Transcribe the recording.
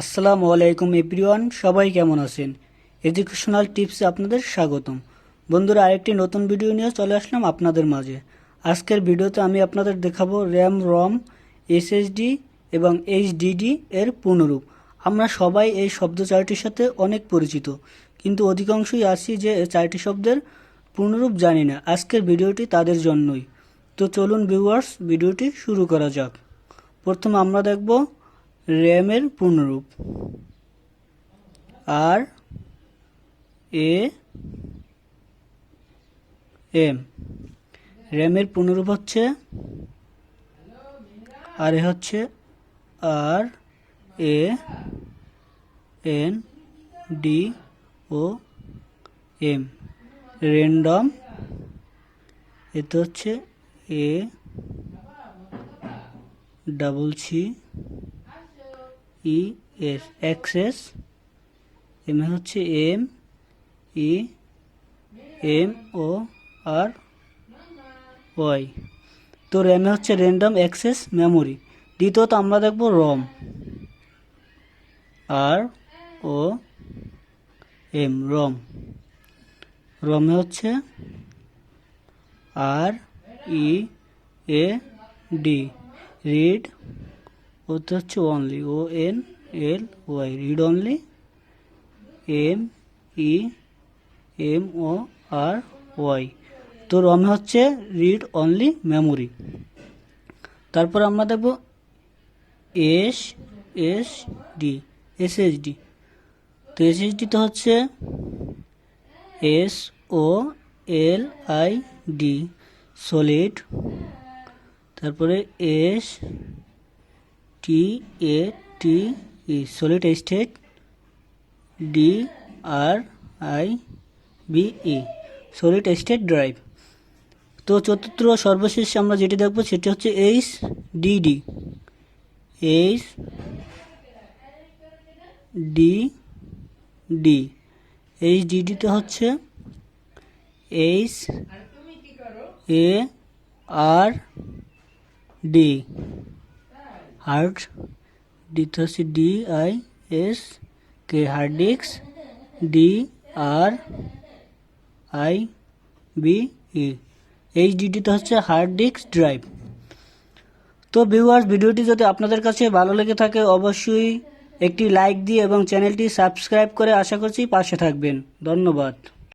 আসসালামু আলাইকুম এভরিওয়ান, সবাই কেমন আছেন? এডুকেশনাল টিপসে আপনাদের স্বাগতম। বন্ধুরা, আরেকটি নতুন ভিডিও নিয়ে চলে আসলাম আপনাদের মাঝে। আজকের ভিডিওতে আমি আপনাদের দেখাবো র্যাম রম এসএসডি এবং এইচডিডি এর পূর্ণরূপ। আমরা সবাই এই শব্দ চারটির সাথে অনেক পরিচিত, কিন্তু অধিকাংশই আছি যে চারটি শব্দের পূর্ণরূপ জানি না। আজকের ভিডিওটি তাদের জন্যই। তো চলুন ভিউয়ার্স ভিডিওটি শুরু করা যাক। প্রথমে আমরা দেখব র্যামের পূর্ণরূপ। R, A, M. র্যামের পূর্ণরূপ হচ্ছে, আর এ হচ্ছে, R, A, N, D, O, M. Random, এতে হচ্ছে, A, double C E S access M হচ্ছে M E M O R Y তো র্যামে হচ্ছে র্যান্ডম অ্যাক্সেস মেমোরি দ্বিতীয়ত আমরা দেখব রম আর ও এম রম রমে হচ্ছে আর ই এ ডি রিড ওতে হচ্ছে only O N L Y read only M E M O R Y তো রমে হচ্ছে রিড অনলি মেমোরি তারপর আমরা দেখব S S D S S D তো এস এস ডিতে হচ্ছে S O L I D solid তারপরে S T A T E solid state D R I V E solid state drive তো চতুর্থ সর্বশেষ আমরা যেটি দেখব সেটি হচ্ছে H DD H D D H ডিডিতে হচ্ছে H A R D hard হচ্ছে D I S K hard disk D R I V E এইচডিডিতে হচ্ছে হার্ড ডিস্ক ড্রাইভ তো ভিউয়ার্স ভিডিওটি যদি আপনাদের কাছে ভালো লেগে থাকে, অবশ্যই একটি লাইক দিয়ে এবং চ্যানেলটি সাবস্ক্রাইব করে আশা করছি পাশে থাকবেন। ধন্যবাদ।